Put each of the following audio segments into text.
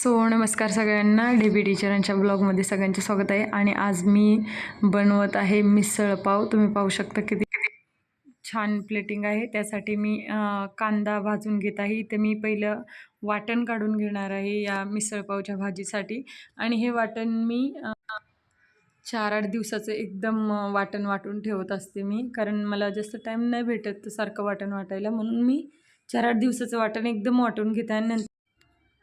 So नमस्कार सगळ्यांना D बी टीचरांच्या ब्लॉगमध्ये सगळ्यांचे स्वागत आहे. आणि आज मी बनवत आहे मिसळपाव तुम्ही पाहू शकता किती छान प्लेटिंग आहे. त्यासाठी मी कांदा भाजून घेत आहे. इथे मी पहिलं वाटण काढून घेणार आहे या मिसळपावच्या भाजीसाठी. आणि हे वाटण मी चार आठ दिवसाचं एकदम वाटण वाटून ठेवत असते मी. कारण मला जास्त टाईम नाही भेटत सारखं वाटण वाटायला. म्हणून मी चार आठ दिवसाचं वाटण एकदम वाटून घेते आणि नंतर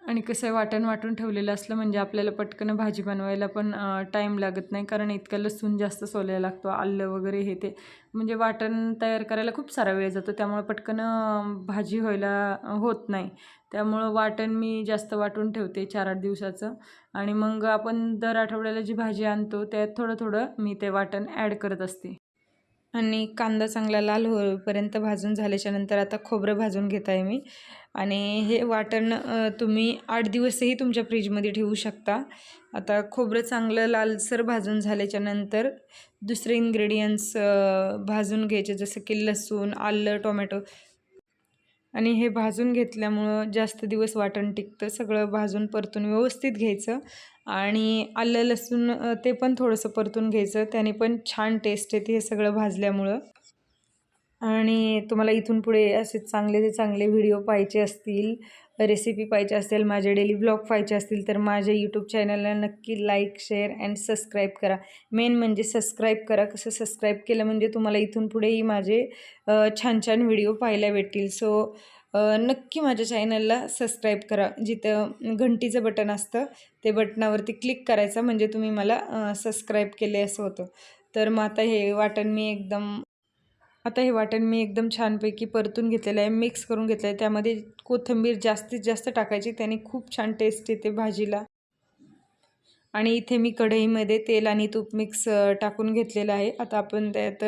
आणि कसं आहे वाटण वाटून ठेवलेलं असलं म्हणजे आपल्याला पटकन भाजी बनवायला पण टाईम लागत नाही. कारण इतकं लसूण जास्त सोलायला लागतो आलं वगैरे हे ते. म्हणजे वाटण तयार करायला खूप सारा वेळ जातो. त्यामुळे पटकन भाजी व्हायला होत नाही. त्यामुळं वाटण मी जास्त वाटून ठेवते चार आठ दिवसाचं. आणि मग आपण दर आठवड्याला जी भाजी आणतो त्यात थोडं थोडं मी ते वाटण ॲड करत असते. आणि कांदा चांगला लाल होईपर्यंत भाजून झाल्याच्यानंतर आता खोबरं भाजून घेत आहे मी. आणि हे वाटण तुम्ही आठ दिवसही तुमच्या फ्रीजमध्ये ठेवू शकता. आता खोबरं चांगलं लालसर भाजून झाल्याच्यानंतर दुसरे इन्ग्रेडियंट्स भाजून घ्यायचे जसं की लसूण आलं टोमॅटो आणि हे भाजून घेतल्यामुळं जास्त दिवस वाटण टिकतं सगळं भाजून परतून व्यवस्थित घ्यायचं. आणि आलं लसूण ते पण थोडंसं परतून घ्यायचं. त्याने पण छान टेस्ट येते हे सगळं भाजल्यामुळं. आणि तुम्हाला इथून पुढे असे चांगले ते चांगले व्हिडिओ पाहायचे असतील रेसिपी पाहिजे असेल माझे डेली ब्लॉग पाहायचे असतील तर माझ्या यूट्यूब चॅनलला नक्की लाईक शेअर अँड सबस्क्राईब करा. मेन म्हणजे सबस्क्राईब करा. कसं सबस्क्राईब केलं म्हणजे तुम्हाला इथून पुढेही माझे छान छान व्हिडिओ पाहायला भेटतील. सो नक्की माझ्या चॅनलला सबस्क्राईब करा. जिथं घंटीचं बटन असतं ते बटनावरती क्लिक करायचं म्हणजे तुम्ही मला सबस्क्राईब केले असं होतं. तर मग आता हे वाटण मी एकदम आता हे वाटण मी एकदम छानपैकी परतून घेतलेलं आहे मिक्स करून घेतलं आहे. त्यामध्ये कोथिंबीर जास्तीत जास्त टाकायची त्याने खूप छान टेस्ट येते भाजीला. आणि इथे मी कढईमध्ये तेल आणि तूप मिक्स टाकून घेतलेलं आहे. आता आपण त्यात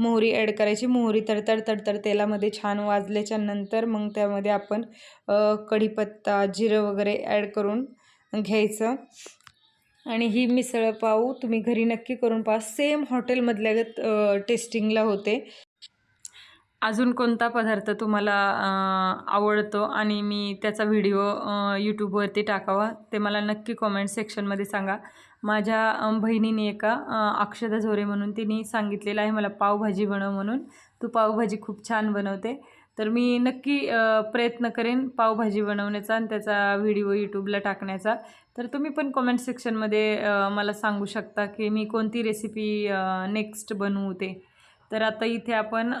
मोहरी ॲड करायची. मोहरी तडतड तडतड तेलामध्ये छान वाजल्याच्या नंतर मग त्यामध्ये आपण कढीपत्ता जिरं वगैरे ॲड करून घ्यायचं. आणि ही मिसळ पाव तुम्ही घरी नक्की करून पहा. सेम हॉटेलमधल्या टेस्टिंगला होते. अजून कोणता पदार्थ तुम्हाला आवडतो आणि मी त्याचा व्हिडिओ यूट्यूबवरती टाकावा ते मला नक्की कॉमेंट सेक्शनमध्ये सांगा. माझ्या बहिणीने एका अक्षदा झोरे म्हणून तिने सांगितलेलं आहे मला पावभाजी बनव म्हणून. तू पावभाजी खूप छान बनवते. तर मी नक्की प्रयत्न करेन पावभाजी बनवण्याचा आणि त्याचा व्हिडिओ यूट्यूबला टाकण्याचा. तर तुम्ही पण कॉमेंट सेक्शनमध्ये मला सांगू शकता की मी कोणती रेसिपी नेक्स्ट बनवू ते. तर आता इथे आपण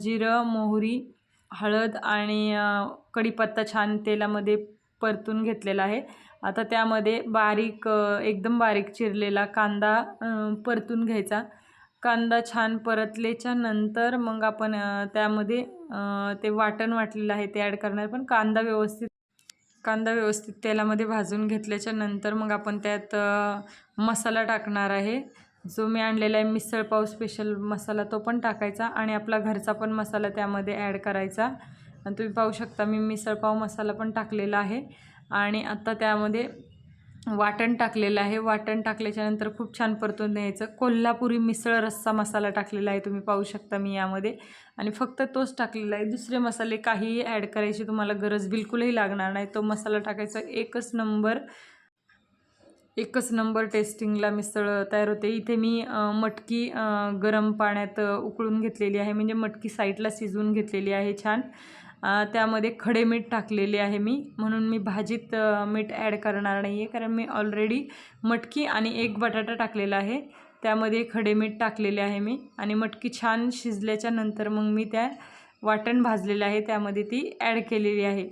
जिरं मोहरी हळद आणि कढीपत्ता छान तेलामध्ये परतून घेतलेला आहे. आता त्यामध्ये बारीक एकदम बारीक चिरलेला कांदा परतून घ्यायचा. कांदा छान परतल्याच्या नंतर मग आपण त्यामध्ये ते वाटण वाटलेलं आहे ते ॲड करणार. पण कांदा व्यवस्थित कांदा व्यवस्थित तेलामध्ये भाजून घेतल्याच्या नंतर मग आपण त्यात मसाला टाकणार आहे. जो मी आणलेला आहे मिसळपाव स्पेशल मसाला तो पण टाकायचा आणि आपला घरचा पण मसाला त्यामध्ये ॲड करायचा. आणि तुम्ही पाहू शकता मी मिसळपाव मसाला पण टाकलेला आहे. आणि आत्ता त्यामध्ये वाटण टाकलेलं आहे. वाटण टाकल्याच्यानंतर खूप छान परतून द्यायचं कोल्हापुरी मिसळ रस्सा मसाला टाकलेला आहे. तुम्ही पाहू शकता मी यामध्ये. आणि फक्त तोच टाकलेला आहे. दुसरे मसाले काहीही ॲड करायची तुम्हाला गरज बिलकुलही लागणार नाही. तो मसाला टाकायचा एकच नंबर एकच नंबर टेस्टिंगला मिसळ तयार होते. इथे मी मटकी गरम पाण्यात उकळून घेतलेली आहे. म्हणजे मटकी साईडला शिजवून घेतलेली आहे छान. त्यामध्ये खडे मीठ टाकलेले आहे मी. म्हणून मी भाजीत मीठ ॲड करणार नाही आहे कारण मी ऑलरेडी मटकी आणि एक बटाटा टाकलेला आहे. त्यामध्ये खडे मीठ टाकलेले आहे मी. आणि मटकी छान शिजल्याच्या नंतर मग मी त्या वाटण भाजलेलं आहे. त्यामध्ये ती ॲड केलेली आहे.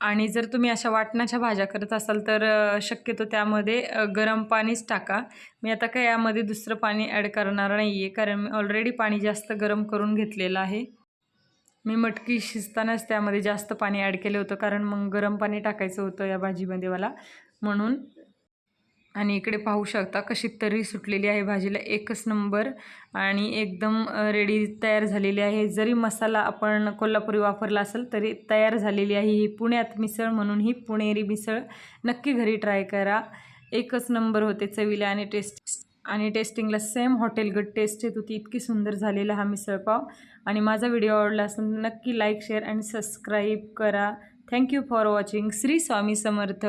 आणि जर तुम्ही अशा वाटणाच्या भाज्या करत असाल तर शक्यतो त्यामध्ये गरम पाणीच टाका. मी आता काय यामध्ये दुसरं पाणी ॲड करणार नाही आहे कारण मी ऑलरेडी पाणी जास्त गरम करून घेतलेलं आहे. मी मटकी शिजतानाच त्यामध्ये जास्त पाणी ॲड केलं होतं कारण मग गरम पाणी टाकायचं होतं या भाजीमध्ये मला. म्हणून आणि इकडे पाहू शकता कशी तरी सुटलेली आहे भाजीला एकच नंबर आणि एकदम रेडी तयार झालेली आहे. जरी मसाला आपण कोल्हापुरी वापरला असेल तरी तयार झालेली आहे ही पुण्यात मिसळ म्हणून ही पुणेरी मिसळ. नक्की घरी ट्राय करा. एकच नंबर होते चवीला आणि टेस्ट आणि टेस्टिंगला सेम हॉटेल गट टेस्ट येत होती. इतकी सुंदर झालेला हा मिसळपाव आणि माझा व्हिडिओ आवडला असेल नक्की लाईक शेअर आणि सबस्क्राईब करा. Thank you for watching Shri Swami Samarth.